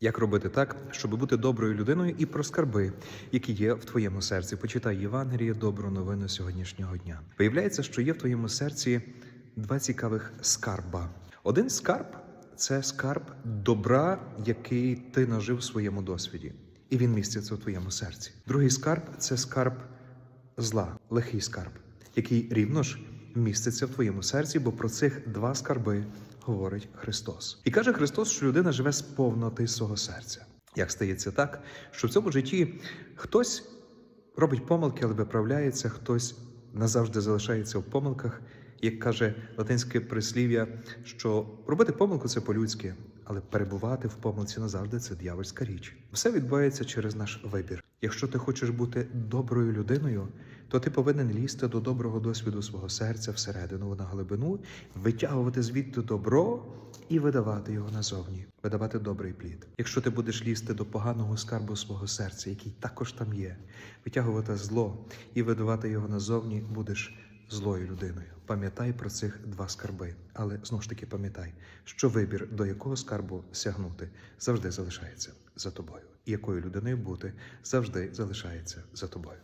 Як робити так, щоб бути доброю людиною і про скарби, які є в твоєму серці? Почитай Євангеліє, добру новину сьогоднішнього дня. Виявляється, що є в твоєму серці два цікавих скарба. Один скарб це скарб добра, який ти нажив в своєму досвіді, і він міститься у твоєму серці. Другий скарб це скарб зла, лихий скарб, який рівно ж міститься в твоєму серці, бо про цих два скарби говорить Христос. І каже Христос, що людина живе з повноти свого серця. Як стається так, що в цьому житті хтось робить помилки, але виправляється, хтось назавжди залишається в помилках. Як каже латинське прислів'я, що робити помилку це по-людськи, але перебувати в помилці назавжди це дьявольська річ. Все відбувається через наш вибір. Якщо ти хочеш бути доброю людиною, то ти повинен лізти до доброго досвіду свого серця всередину на глибину, витягувати звідти добро і видавати його назовні, видавати добрий плід. Якщо ти будеш лізти до поганого скарбу свого серця, який також там є, витягувати зло і видавати його назовні, будеш злою людиною. Пам'ятай про цих два скарби, але знову ж таки пам'ятай, що вибір, до якого скарбу сягнути, завжди залишається за тобою. І якою людиною бути завжди залишається за тобою.